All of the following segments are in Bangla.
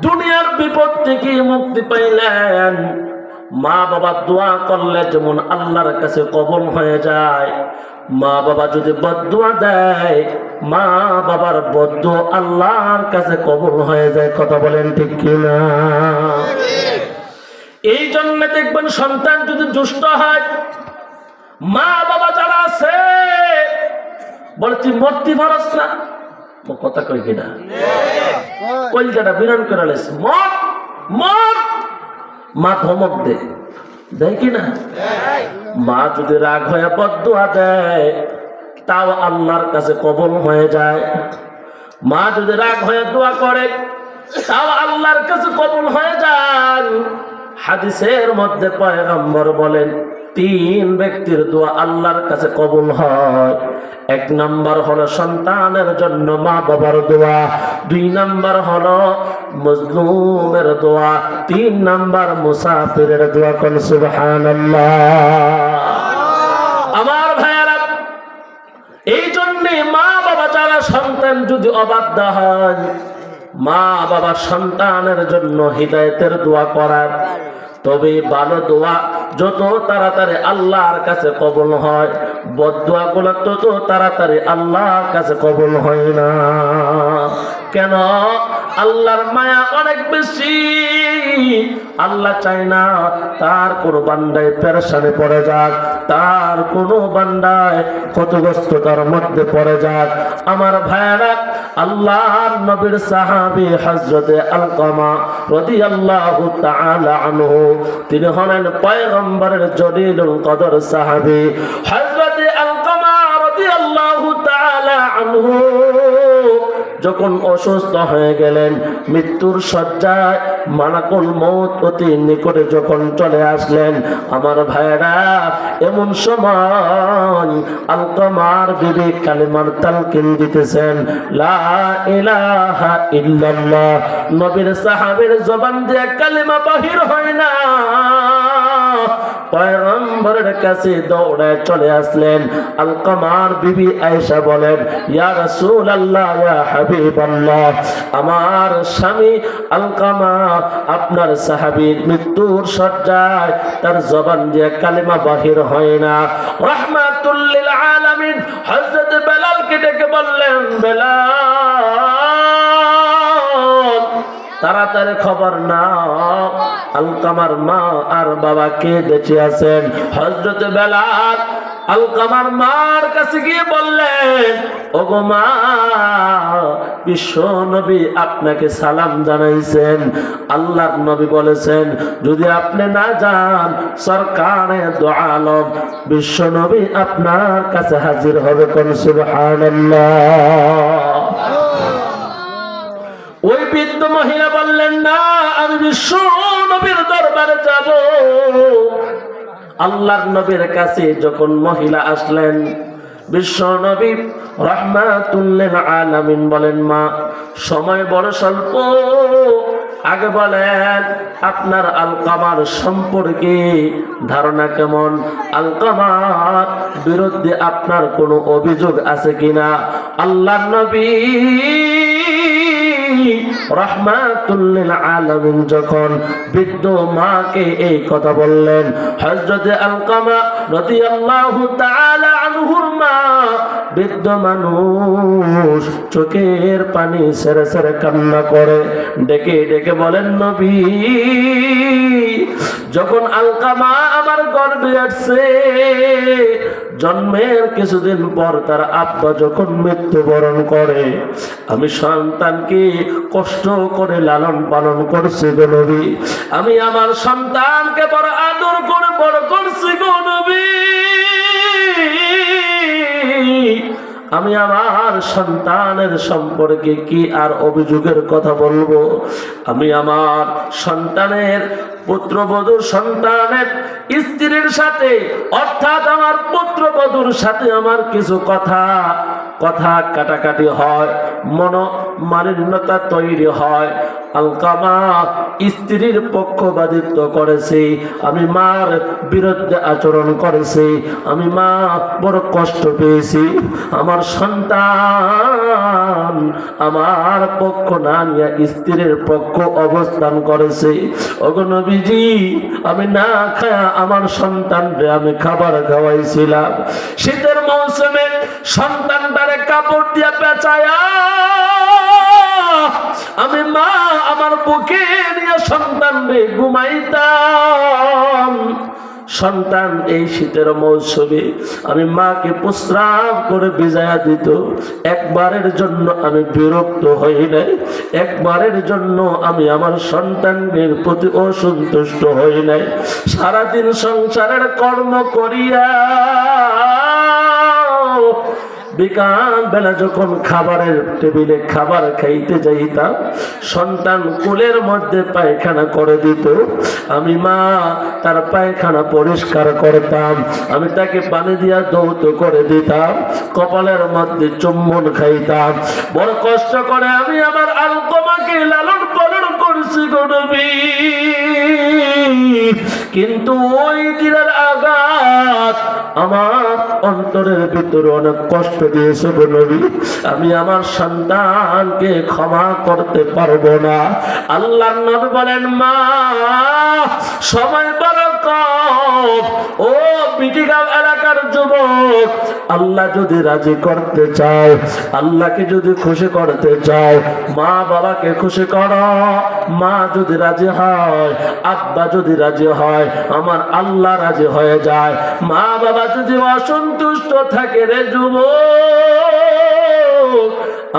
দুনিয়ার বিপদ থেকে মুক্তি পাইলেন। মা বাবা দোয়া করলে যেমন আল্লাহর কাছে কবল হয়ে যায়। মা বাবা যদি বদুয়া দেয় মা বাবার বদ্ধ আল্লাহর কাছে কবল হয়ে যায়। কথা বলেন ঠিক কিনা? এই জন্য দেখবেন সন্তান যদি দুষ্ট হয় মা বাবা যারা আছে, বলে তুই মরতে ও কথা কই কিনা? কলজাটা বিরান করে লেছে। মর মর মা ধমক দে। দেয় কিনা? মা যদি রাগ হয়ে বদুয়া দেয় তাও আল্লাহর কাছে কবল হয়ে যায়। মা যদি রাগ হয়ে দোয়া করে তাও আল্লাহর কাছে কবল হয়ে যায়। হাদিসের মধ্যে পয়গম্বর বলেন তিন ব্যক্তির দোয়া আল্লাহর কাছে কবুল হয়। এক নাম্বার হলো সন্তানের জন্য মা বাবার দোয়া, দুই নাম্বার হলো মজলুমের দোয়া, তিন নাম্বার মুসাফিরের দোয়া কোন সুবহানাল্লাহ। আমার ভাইয়ারা এই জন্যে মা বাবা যারা সন্তান যদি অবাধ্য হয় মা বাবা সন্তানের জন্য হৃদায়তের দোয়া করার তবে ভালো দোয়া, যত তাড়াতাড়ি আল্লাহর কাছে কবল হয় বদুয়া গুলা তত তাড়াতাড়ি আল্লাহর কাছে কবল হয় না। কেন? আল্লাহর মায়া অনেক বেশি। আল্লাহ চায় না তার কোনো বান্দায় পেরেশানে পড়ে যাক, তার কোনো বান্দায় ক্ষতিগ্রস্ততার মধ্যে পড়ে যাক। আমার ভাইয়েরা, আল্লাহর নবীর সাহাবী হযরতে আলকামা রাদিয়াল্লাহু তাআলা আনহু, তিনি হলেন পয়গম্বরের জলিলুল কদর সাহাবী। হযরতে আলকামা রাদিয়াল্লাহু তাআলা আনহু যখন অসুস্থ হয়ে গেলেন, মৃত্যুর শয্যায় মালাকুল মৌত অতি নিকটে যখন চলে আসলেন, আমার ভাইরা এমন সময় আলকমার বিবেক কালিমার তালকিন দিতেছেন, লা নবীর সাহাবীর জবান দিয়ে কালিমা বাহির হয় না। পয়গম্বরের কাছে চলে আসলেন। আলকামার বিবি আয়েশা বলেন, ইয়া রাসূলুল্লাহ, ইয়া হাবিবাল্লাহ, আমার স্বামী আলকামা আপনার সাহাবীর মৃত্যুর শয্যায় তার জবান দিয়ে কালিমা বাহির হয় না। রাহমাতুল লিল আলামিন হযরত বেলালকে ডেকে বললেন, বেলাল তাড়াতাড়ি খবর নাও। আলকামার মা আর বাবা কে বেঁচে আছেন? হজরত বেলাল আলকামার মার কাছে গিয়ে বললেন, ওগো মা, বিশ্ব নবী আপনাকে সালাম জানাইছেন। আল্লাহর নবী বলেছেন, যদি আপনি না যান, সরকারে দো আলম। বিশ্ব নবী আপনার কাছে হাজির হবে কোন? সুবহানাল্লাহ ওই বৃদ্ধ মহিলা বললেন, না, আমি বিশ্ব নবীর দরবারে যাব। আল্লাহর নবীর কাছে যখন মহিলা আসলেন, বিশ্ব নবী রহমাতুল্লিল আলামিন বলেন, মা, সময় বড় স্বল্প। আগে বলেন, আপনার আলকামার সম্পর্কে ধারণা কেমন? আলকামার বিরুদ্ধে আপনার কোনো অভিযোগ আছে কিনা? আল্লাহ নবী রহমাতুল্লিল আলামিন যখন বৃদ্ধ মাকে এই কথা বললেন হযরতে আলকামা রাদিয়াল্লাহু তাআলা আনহুর মা বৃদ্ধ মানুষ চোখের পানি সেরে সেরে কান্না করে। ডেকে ডেকে বলেন, নবী, যখন আলকামা আমার গর্বে আসছে, জন্মের কিছুদিন পর তার আব্বা যখন মৃত্যুবরণ করে, আমি সন্তানকে কষ্ট করে লালন পালন করছি গো নবী। আমি আমার সন্তানকে বড় আদর করে বড় করছি গো নবী। আমি আমার সন্তানের সম্পর্কে কি আর অভিযোগের কথা বলব? আমি আমার সন্তানের পুত্রবধূর সন্তানের স্ত্রীর সাথে, অর্থাৎ আমার পুত্রবধূর সাথে আমার কিছু কথা কথা কাটাকাটি হয় মন মালিন্যতা তৈরি হয়। আলকামা স্ত্রীর পক্ষপাতিত্ব করেছে। আমি মার বিরুদ্ধে আচরণ করেছে। আমি মা বড় কষ্ট পেয়েছি। আমার সন্তান আমার পক্ষ না নিয়ে স্ত্রীর পক্ষ অবস্থান করেছে। অগনবীজি আমি না খায়া আমার সন্তানরে আমি খাবার খাওয়াইছিলাম। শীতের মৌসুমে সন্তানটারে কাপড় দিয়া পেঁচায়া আমি মা আমার বুকে নিয়ে সন্তান রে ঘুমাইতাম। সন্তান এই শীতের মৌসুমে আমি মাকে প্রস্রাব করে বিজায়া দিত। একবারের জন্য আমি বিরক্ত হই নাই। একবারের জন্য আমি আমার সন্তানের প্রতি অসন্তুষ্ট হই নাই। সারাদিন সংসারের কর্ম করিয়া বিকাল বেলা যখন খাবারের টেবিলে খাবার খাইতে যাইতাম, সন্তান কোলের মধ্যে পায়খানা করে দিত। আমি মা, তার পায়খানা পরিষ্কার করতাম। আমি তাকে পানি দিয়া দৌত করে দিতাম। কপালের মধ্যে চুম্বন খাইতাম। বড় কষ্ট করে আমি আমার আলকমাকে লালন পালন করছি গনবী কিন্তু ওই দিনের আমার অন্তরের ভিতরে অনেক কষ্ট দিয়েছে নবী। আমি আমার সন্তানকে ক্ষমা করতে পারব না। আল্লাহ নবী বলেন, মা, সময় বড় কম। ও পিটিগাঁও এলাকার যুবক আল্লাহ যদি রাজি করতে চাও, আল্লাহকে যদি খুশি করতে চাও, মা বাবাকে খুশি করো। মা যদি রাজি হয়, আব্বা যদি রাজি হয়, আমার আল্লাহ রাজি হয়ে যায়। মা বাবা যদি অসন্তুষ্ট থাকে রে যুবক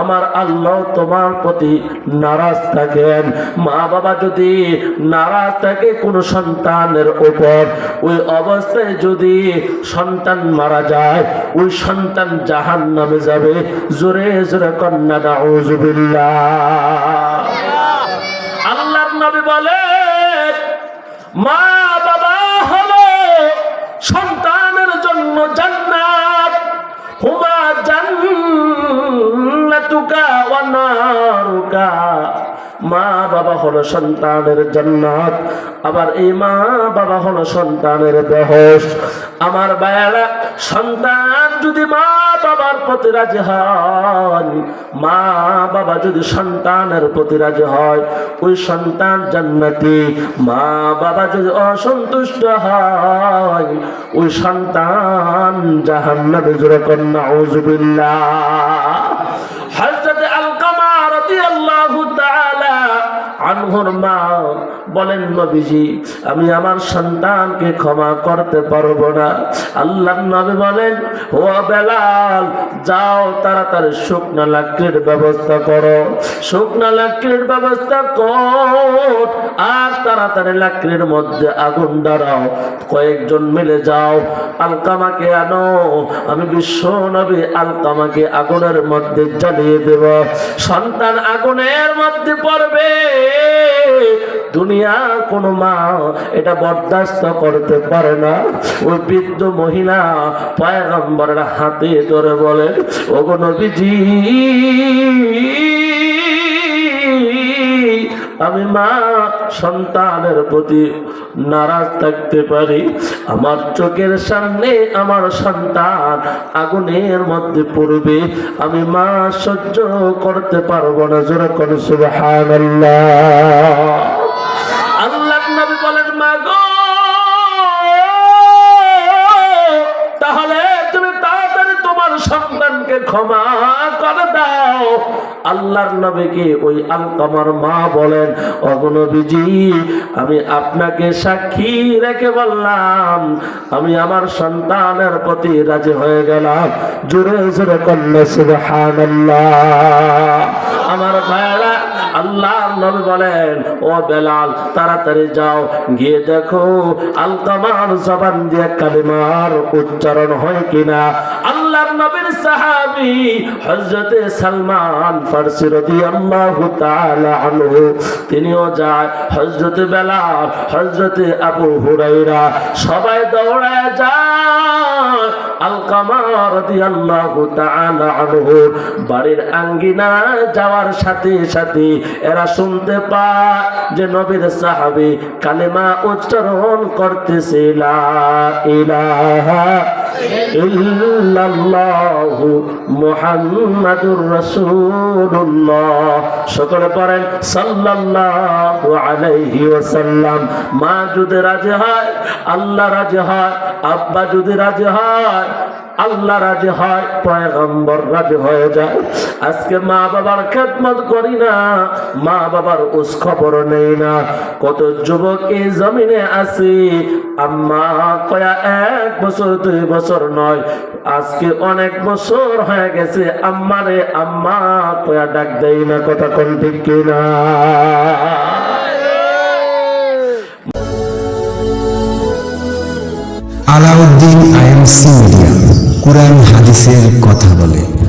আমার আল্লাহ তোমার প্রতি নারাজ থাকেন। মা বাবা যদি নারাজ থাকে কোনো সন্তানের উপর, ওই অবস্থায় যদি সন্তান মারা যায়, ওই সন্তান জাহান নামে যাবে। জোরে জোরে কন্যা, নাউজুবিল্লাহ। আল্লাহর নবী বলে মা বাবা হলো সন্তানের জান্নাত। আবার এই মা বাবা হলো সন্তানের বেহস আমার বায়ারা, সন্তান যদি মা বাবার প্রতি রাজি হয়, মা বাবা যদি সন্তানের প্রতি রাজি হয়, ওই সন্তান জান্নাতি, মা বাবা যদি অসন্তুষ্ট হয়, ওই সন্তান জাহান্নামে জোরে কন্যা উজুবিল্লাহ আনহুর মা বলেন, নবীজি, আমি আমার সন্তানকে ক্ষমা করতে পারব না। আল্লাহ নবী বলেন, ও বেলাল, যাও তাড়াতাড়ি শুকনা লাকড়ির ব্যবস্থা করো। শুকনা লাকড়ির ব্যবস্থা কর, আর তাড়াতাড়ি লাকড়ির মধ্যে আগুন দাঁড়াও। কয়েকজন মিলে যাও, আলকামাকে আনো। আমি বিশ্ব নবী, আলকামাকে আগুনের মধ্যে জ্বালিয়ে দেব। সন্তান আগুনের মধ্যে পড়বে। দুনিয়া কোনো মা এটা বরদাস্ত করতে পারে না। ওই বৃদ্ধ মহিলা পয়গম্বরের হাতে ধরে বলেন, ওগো নবীজি আমি মা, সন্তানের প্রতি নারাজ থাকতে পারি। আমার চোখের সামনে আমার সন্তান আগুনের মধ্যে পড়বে। আমি মা, সহ্য করতে পারব না। জোরে করে সুবহানাল্লাহ। আল্লাহ নবী বলেন, মা গো, তাহলে তুমি তাড়াতাড়ি তোমার সন্তানকে ক্ষমা করে দাও। আল্লাহর নবীকে ওই আলকামার মা বলেন অগনবীজি আমি আপনাকে সাক্ষী রেখে বললাম, আমি আমার সন্তানের প্রতি রাজি হয়ে গেলাম। জোরে জোরে কন্যা, সুবহানাল্লাহ। আমার ভাইরা আল্লাহ নবী বলেন, ও বেলাল, তাড়াতাড়ি যাও, গিয়ে দেখো আলকামার জবান দিয়ে কালিমার উচ্চারণ হয় কিনা। আল্লাহ নবীর সাহাবি হযরতে সালমান ফারসি রাদিয়াল্লাহু তাআলা আনহু, তিনিও যায়। হযরতে বেলাল, হযরতে আবু হুরায়রা সবাই দৌড়ায় যায়। আলকামা তাআলা আনহু বাড়ির আঙ্গিনা যাওয়ার সাথে সাথে এরা শুনতে পায় যে নবীর সাহাবি কালেমা উচ্চারণ করতেছে, লা ইলাহা ইল্লাল্লাহু মুহাম্মাদুর রাসূলুল্লাহ। সকলে পড়েন, সাল্লাল্লাহু আলাইহি ওয়াসাল্লাম। মা যদি রাজি হয়, আল্লাহ রাজি হয়, আব্বা যদি রাজি হয় আল্লাহ রাজি হয়, পয়গম্বর রাজি হয়ে যায়। আজকে মা বাবার খেদমত করি না, মা বাবার উস খবর নেই না। কত যুবক এই জমিনে আছে, আম্মা কয়া, এক বছর, দুই বছর নয়, আজকে অনেক বছর হয়ে গেছে আম্মারে আম্মা কয়া ডাক দেই না, কথা কোন ঠিক কিনা? আলাউদ্দিন মিডিয়া। কোরআন হাদিসের কথা বলে।